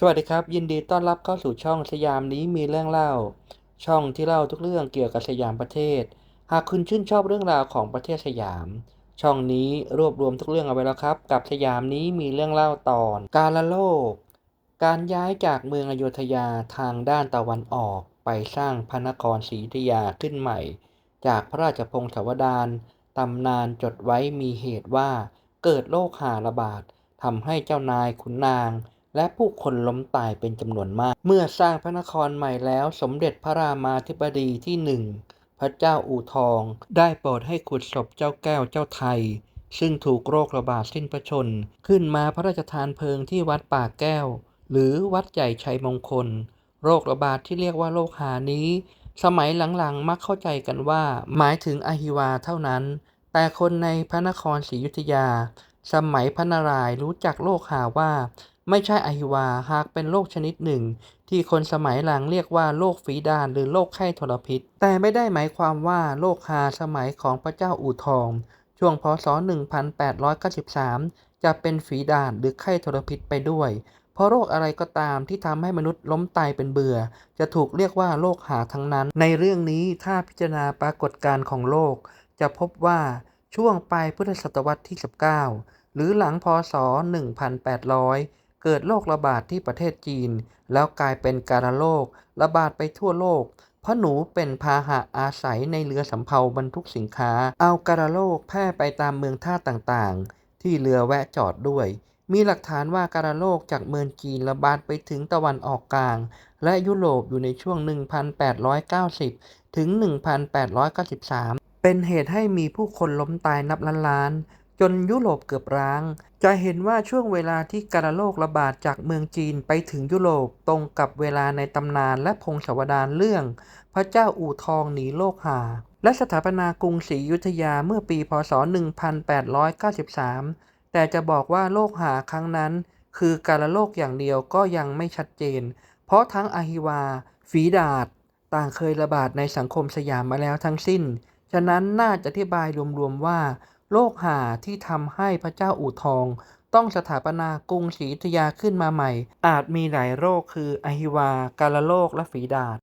สวัสดีครับ ยินดีต้อนรับเข้าสู่ช่องสยามนี้มีเรื่องเล่า ช่องที่เล่าทุกเรื่องเกี่ยวกับสยามประเทศ หากคุณชื่นชอบเรื่องราวของประเทศสยาม ช่องนี้รวบรวมทุกเรื่องเอาไว้แล้วครับ กับสยามนี้มีเรื่องเล่าตอน กาลโลก การย้ายจากเมืองอโยธยาทางด้านตะวันออกไปสร้างพระนครศรีอยุธยาขึ้นใหม่ จากพระราชพงศาวดารตำนานจดไว้มีเหตุว่าเกิดโรคหาระบาดทำให้เจ้านายขุนนาง และผู้คนล้มตายเป็นจำนวนมาก เมื่อสร้างพระนครใหม่แล้วสมเด็จพระรามาธิบดีที่หนึ่งพระเจ้าอู่ทอง ได้โปรดให้ขุดศพเจ้าแก้วเจ้าไทย ซึ่งถูกโรคระบาดสิ้นพระชน ขึ้นมาพระราชทานเพลิงที่วัดป่าแก้ว หรือวัดใหญ่ชัยมงคล โรคระบาดที่เรียกว่าโรคหานี้ สมัยหลังๆมักเข้าใจกันว่า หมายถึงอหิวาเท่านั้น แต่คนในพระนครศรีอยุธยา สมัยพระนารายณ์รู้จักโรคหาว่า ไม่ใช่อหิวาหากเป็นโรคชนิดหนึ่ง ที่คนสมัยหลังเรียกว่าโรคฝีดาษหรือโรคไข้ทรพิษ แต่ไม่ได้หมายความว่าโรคหาสมัยของพระเจ้าอู่ทอง ช่วงพศ 1893 จะเป็นฝีดาษหรือไข้ทรพิษไปด้วย เพราะโรคอะไรก็ตามที่ทำให้มนุษย์ล้มตายเป็นเบื่อ จะถูกเรียกว่าโรคหาทั้งนั้น ในเรื่องนี้ถ้าพิจารณาปรากฏการณ์ของโลกจะพบว่าช่วงปลายพุทธศตวรรษที่ 19 หรือหลังพศ 1800 เกิดโรคระบาดที่ประเทศจีน แล้วกลายเป็นการโรคระบาดไปทั่วโลก เพราะหนูเป็นพาหะอาศัยในเรือสำเภาบรรทุกสินค้า เอาการโรคแพร่ไปตามเมืองท่าต่างๆ ที่เรือแวะจอดด้วย มีหลักฐานว่าการโรคจากเมืองจีนระบาดไปถึงตะวันออกกลาง และยุโรปอยู่ในช่วง 1890 ถึง 1893 เป็นเหตุให้มีผู้คนล้มตายนับล้านๆ จนยุโรปเกือบร้าง จะเห็นว่าช่วงเวลาที่การโรคระบาดจากเมืองจีนไปถึงยุโรปตรงกับเวลาในตำนานและพงศาวดารเรื่อง พระเจ้าอู่ทองหนีโรคหา และสถาปนากรุงศรีอยุธยาเมื่อปีพศ 1893 แต่จะบอกว่าโรคหาครั้งนั้น คือการโรคอย่างเดียวก็ยังไม่ชัดเจน เพราะทั้งอหิวา ฝีดาษต่างเคยระบาดในสังคมสยามมาแล้วทั้งสิ้น ฉะนั้นน่าจะอธิบายรวมๆว่า โรคหาที่ทำให้พระเจ้าอู่ทอง ต้องสถาปนากรุงศรีอยุธยาขึ้นมาใหม่ อาจมีหลายโรคคืออหิวา การโรค และฝีดาษ